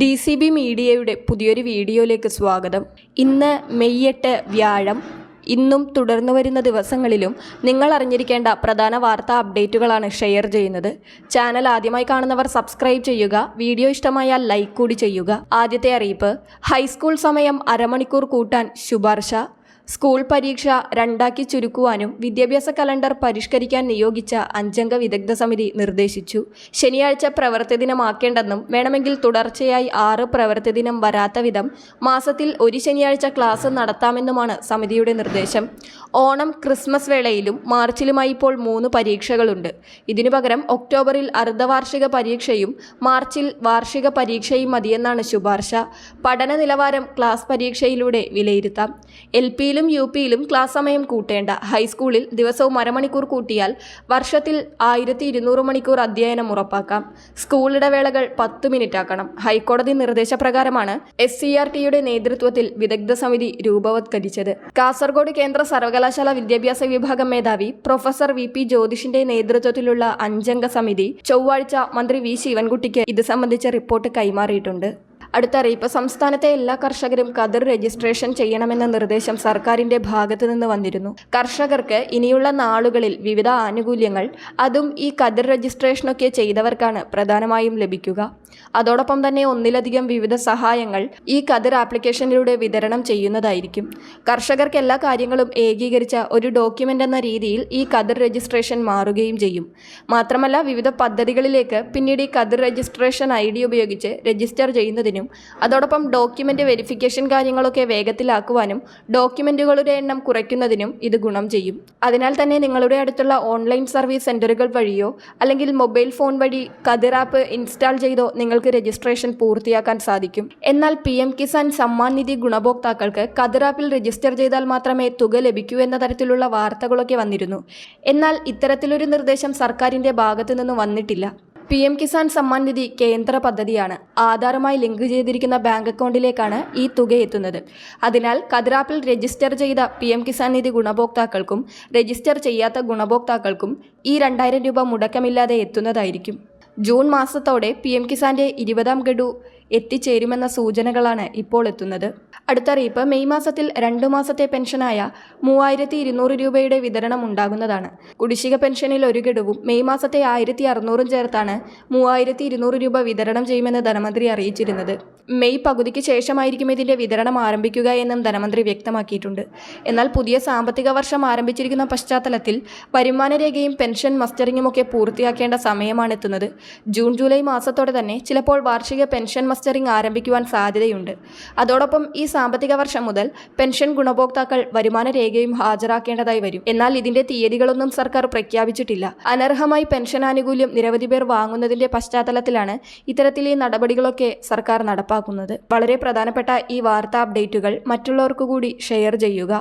D C B മീഡിയയുടെ പുതിയൊരു വീഡിയോയിലേക്ക് സ്വാഗതം. ഇന്ന് മെയ് വ്യാഴം. ഇന്നും തുടർന്നു വരുന്ന ദിവസങ്ങളിലും നിങ്ങൾ അറിഞ്ഞിരിക്കേണ്ട പ്രധാന വാർത്താ അപ്ഡേറ്റുകളാണ് ഷെയർ ചെയ്യുന്നത്. ചാനൽ ആദ്യമായി കാണുന്നവർ സബ്സ്ക്രൈബ് ചെയ്യുക വീഡിയോ ഇഷ്ടമായാൽ ലൈക്ക് കൂടി ചെയ്യുക. ആദ്യത്തെ അറിയിപ്പ് ഹൈസ്കൂൾ സമയം അരമണിക്കൂർ കൂട്ടാൻ ശുപാർശ. സ്കൂൾ പരീക്ഷ രണ്ടാക്കി ചുരുക്കുവാനും വിദ്യാഭ്യാസ കലണ്ടർ പരിഷ്കരിക്കാൻ നിയോഗിച്ച അഞ്ചംഗ വിദഗ്ധ സമിതി നിർദ്ദേശിച്ചു. ശനിയാഴ്ച പ്രവൃത്തി ദിനമാക്കേണ്ടെന്നും വേണമെങ്കിൽ തുടർച്ചയായി ആറ് പ്രവൃത്തി ദിനം വരാത്ത വിധം മാസത്തിൽ ഒരു ശനിയാഴ്ച ക്ലാസ് നടത്താമെന്നുമാണ് സമിതിയുടെ നിർദ്ദേശം. ഓണം ക്രിസ്മസ് വേളയിലും മാർച്ചിലുമായി ഇപ്പോൾ മൂന്ന് പരീക്ഷകളുണ്ട്. ഇതിനു പകരം ഒക്ടോബറിൽ അർദ്ധവാർഷിക പരീക്ഷയും മാർച്ചിൽ വാർഷിക പരീക്ഷയും മതിയെന്നാണ് ശുപാർശ. പഠന നിലവാരം ക്ലാസ് പരീക്ഷയിലൂടെ വിലയിരുത്താം. എൽ പിയിലും യു പിയിലും ക്ലാസ് സമയം കൂട്ടേണ്ട. ഹൈസ്കൂളിൽ ദിവസവും അരമണിക്കൂർ കൂട്ടിയാൽ വർഷത്തിൽ ആയിരത്തി ഇരുന്നൂറ് മണിക്കൂർ അധ്യയനം ഉറപ്പാക്കാം. സ്കൂൾ ഇടവേളകൾ പത്ത് മിനിറ്റ് ആക്കണം ഹൈക്കോടതി നിർദ്ദേശപ്രകാരമാണ് എസ് സി ആർ ടിയുടെ നേതൃത്വത്തിൽ വിദഗ്ധ സമിതി രൂപവത്കരിച്ചത്. കാസർഗോഡ് കേന്ദ്ര സർവകലാശാല വിദ്യാഭ്യാസ വിഭാഗം മേധാവി പ്രൊഫസർ വി പി ജ്യോതിഷിന്റെ നേതൃത്വത്തിലുള്ള അഞ്ചംഗ സമിതി ചൊവ്വാഴ്ച മന്ത്രി വി ശിവൻകുട്ടിക്ക് ഇത് സംബന്ധിച്ച റിപ്പോർട്ട് കൈമാറിയിട്ടുണ്ട്. അടുത്ത അറിയിപ്പ് സംസ്ഥാനത്തെ എല്ലാ കർഷകരും കതിർ രജിസ്ട്രേഷൻ ചെയ്യണമെന്ന നിർദ്ദേശം സർക്കാരിന്റെ ഭാഗത്തു നിന്ന് വന്നിരുന്നു. കർഷകർക്ക് ഇനിയുള്ള നാളുകളിൽ വിവിധ ആനുകൂല്യങ്ങൾ അതും ഈ കതിർ രജിസ്ട്രേഷനൊക്കെ ചെയ്തവർക്കാണ് പ്രധാനമായും ലഭിക്കുക. അതോടൊപ്പം തന്നെ ഒന്നിലധികം വിവിധ സഹായങ്ങൾ ഈ കതിർ ആപ്ലിക്കേഷനിലൂടെ വിതരണം ചെയ്യുന്നതായിരിക്കും. കർഷകർക്ക് എല്ലാ കാര്യങ്ങളും ഏകീകരിച്ച ഒരു ഡോക്യുമെന്റ് എന്ന രീതിയിൽ ഈ കതിർ രജിസ്ട്രേഷൻ മാറുകയും ചെയ്യും. മാത്രമല്ല വിവിധ പദ്ധതികളിലേക്ക് പിന്നീട് ഈ കതിർ രജിസ്ട്രേഷൻ ഐ ഡി ഉപയോഗിച്ച് രജിസ്റ്റർ ചെയ്യുന്നതിനും അതോടൊപ്പം ഡോക്യുമെന്റ് വെരിഫിക്കേഷൻ കാര്യങ്ങളൊക്കെ വേഗത്തിലാക്കുവാനും ഡോക്യുമെന്റുകളുടെ എണ്ണം കുറയ്ക്കുന്നതിനും ഇത് ഗുണം ചെയ്യും. അതിനാൽ തന്നെ നിങ്ങളുടെ അടുത്തുള്ള ഓൺലൈൻ സർവീസ് സെന്ററുകൾ വഴിയോ അല്ലെങ്കിൽ മൊബൈൽ ഫോൺ വഴി കതിർ ആപ്പ് ഇൻസ്റ്റാൾ ചെയ്തോ നിങ്ങൾക്ക് രജിസ്ട്രേഷൻ പൂർത്തിയാക്കാൻ സാധിക്കും. എന്നാൽ പി എം കിസാൻ സമ്മാൻ നിധി ഗുണഭോക്താക്കൾക്ക് കതിർ ആപ്പിൽ രജിസ്റ്റർ ചെയ്താൽ മാത്രമേ തുക ലഭിക്കൂ എന്ന തരത്തിലുള്ള വാർത്തകളൊക്കെ വന്നിരുന്നു. എന്നാൽ ഇത്തരത്തിലൊരു നിർദ്ദേശം സർക്കാരിന്റെ ഭാഗത്തു നിന്ന് വന്നിട്ടില്ല. പി എം കിസാൻ സമ്മാൻ നിധി കേന്ദ്ര പദ്ധതിയാണ്. ആധാറുമായി ലിങ്ക് ചെയ്തിരിക്കുന്ന ബാങ്ക് അക്കൗണ്ടിലേക്കാണ് ഈ തുക എത്തുന്നത്. അതിനാൽ കതിരാപ്പിൽ രജിസ്റ്റർ ചെയ്ത പി എം കിസാൻ നിധി ഗുണഭോക്താക്കൾക്കും രജിസ്റ്റർ ചെയ്യാത്ത ഗുണഭോക്താക്കൾക്കും ഈ രണ്ടായിരം രൂപ മുടക്കമില്ലാതെ എത്തുന്നതായിരിക്കും. ജൂൺ മാസത്തോടെ പി എം കിസാന്റെ ഇരുപതാം ഗഡു എത്തിച്ചേരുമെന്ന സൂചനകളാണ് ഇപ്പോൾ എത്തുന്നത്. അടുത്തറിയിപ്പ് മെയ് മാസത്തിൽ രണ്ടു മാസത്തെ പെൻഷനായ മൂവായിരത്തി ഇരുന്നൂറ് രൂപയുടെ വിതരണം ഉണ്ടാകുന്നതാണ്. കുടിശ്ശിക പെൻഷനിൽ ഒരു ഗഡുവും മെയ് മാസത്തെ ആയിരത്തി അറുന്നൂറും ചേർത്താണ് മൂവായിരത്തി ഇരുന്നൂറ് രൂപ വിതരണം ചെയ്യുമെന്ന് ധനമന്ത്രി അറിയിച്ചിരുന്നത്. മെയ് പകുതിക്ക് ശേഷമായിരിക്കും ഇതിന്റെ വിതരണം ആരംഭിക്കുക എന്നും ധനമന്ത്രി വ്യക്തമാക്കിയിട്ടുണ്ട്. എന്നാൽ പുതിയ സാമ്പത്തിക വർഷം ആരംഭിച്ചിരിക്കുന്ന പശ്ചാത്തലത്തിൽ വരുമാന രേഖയും പെൻഷൻ മസ്റ്ററിങ്ങുമൊക്കെ പൂർത്തിയാക്കേണ്ട സമയമാണ് എത്തുന്നത്. ജൂൺ ജൂലൈ മാസത്തോടെ തന്നെ ചിലപ്പോൾ വാർഷിക പെൻഷൻ മസ്റ്ററിംഗ് ആരംഭിക്കുവാൻ സാധ്യതയുണ്ട്. അതോടൊപ്പം ഈ സാമ്പത്തിക വർഷം മുതൽ പെൻഷൻ ഗുണഭോക്താക്കൾ വരുമാന രേഖയും ഹാജരാക്കേണ്ടതായി വരും. എന്നാൽ ഇതിന്റെ തീയതികളൊന്നും സർക്കാർ പ്രഖ്യാപിച്ചിട്ടില്ല. അനർഹമായി പെൻഷൻ ആനുകൂല്യം നിരവധി പേർ വാങ്ങുന്നതിന്റെ പശ്ചാത്തലത്തിലാണ് ഇത്തരത്തിലെ നടപടികളൊക്കെ സർക്കാർ നടപ്പാക്കുന്നത്. വളരെ പ്രധാനപ്പെട്ട ഈ വാർത്താ അപ്ഡേറ്റുകൾ മറ്റുള്ളവർക്കു കൂടി ഷെയർ ചെയ്യുക.